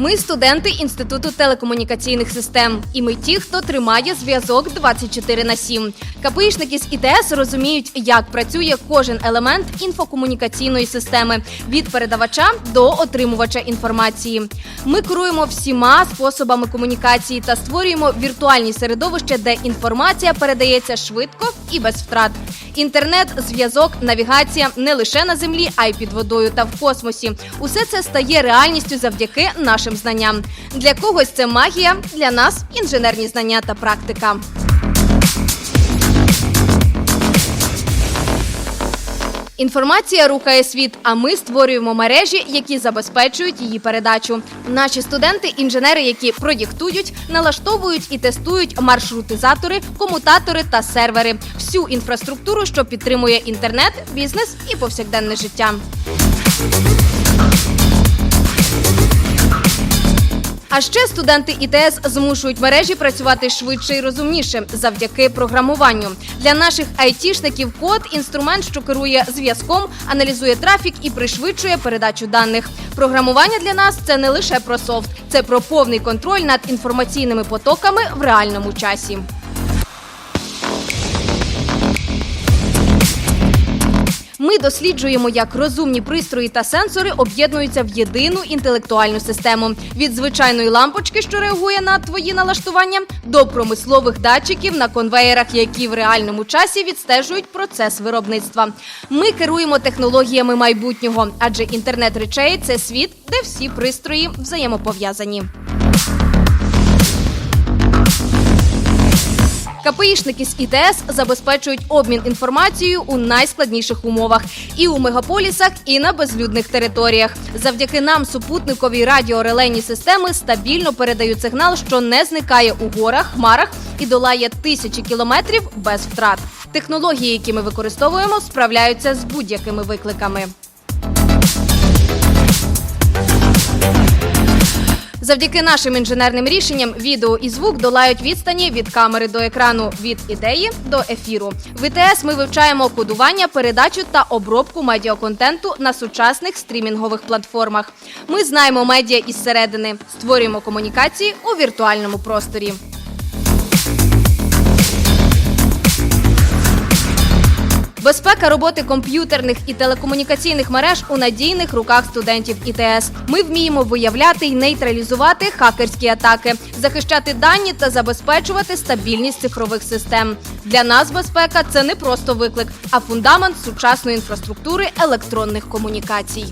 Ми студенти Інституту телекомунікаційних систем, і ми ті, хто тримає зв'язок 24 на 7. КПІшники з ІТС розуміють, як працює кожен елемент інфокомунікаційної системи від передавача до отримувача інформації. Ми керуємо всіма способами комунікації та створюємо віртуальні середовища, де інформація передається швидко і без втрат. Інтернет, зв'язок, навігація не лише на землі, а й під водою та в космосі. Усе це стає реальністю завдяки нашим знанням. Для когось це магія, для нас інженерні знання та практика. Інформація рухає світ, а ми створюємо мережі, які забезпечують її передачу. Наші студенти, інженери, які проєктують, налаштовують і тестують маршрутизатори, комутатори та сервери, всю інфраструктуру, що підтримує інтернет, бізнес і повсякденне життя. А ще студенти ІТС змушують мережі працювати швидше і розумніше завдяки програмуванню. Для наших айтішників код інструмент, що керує зв'язком, аналізує трафік і пришвидшує передачу даних. Програмування для нас це не лише про софт, це про повний контроль над інформаційними потоками в реальному часі. Ми досліджуємо, як розумні пристрої та сенсори об'єднуються в єдину інтелектуальну систему від звичайної лампочки, що реагує на твої налаштування, до промислових датчиків на конвеєрах, які в реальному часі відстежують процес виробництва. Ми керуємо технологіями майбутнього, адже інтернет речей це світ, де всі пристрої взаємопов'язані. КПІшники з ІТС забезпечують обмін інформацією у найскладніших умовах і у мегаполісах, і на безлюдних територіях. Завдяки нам супутникові радіорелейні системи стабільно передають сигнал, що не зникає у горах, хмарах і долає тисячі кілометрів без втрат. Технології, які ми використовуємо, справляються з будь-якими викликами. Завдяки нашим інженерним рішенням відео і звук долають відстані від камери до екрану, від ідеї до ефіру. В ІТС ми вивчаємо кодування, передачу та обробку медіаконтенту на сучасних стрімінгових платформах. Ми знаємо медіа із середини, створюємо комунікації у віртуальному просторі. Безпека роботи комп'ютерних і телекомунікаційних мереж у надійних руках студентів ІТС. Ми вміємо виявляти і нейтралізувати хакерські атаки, захищати дані та забезпечувати стабільність цифрових систем. Для нас безпека це не просто виклик, а фундамент сучасної інфраструктури електронних комунікацій.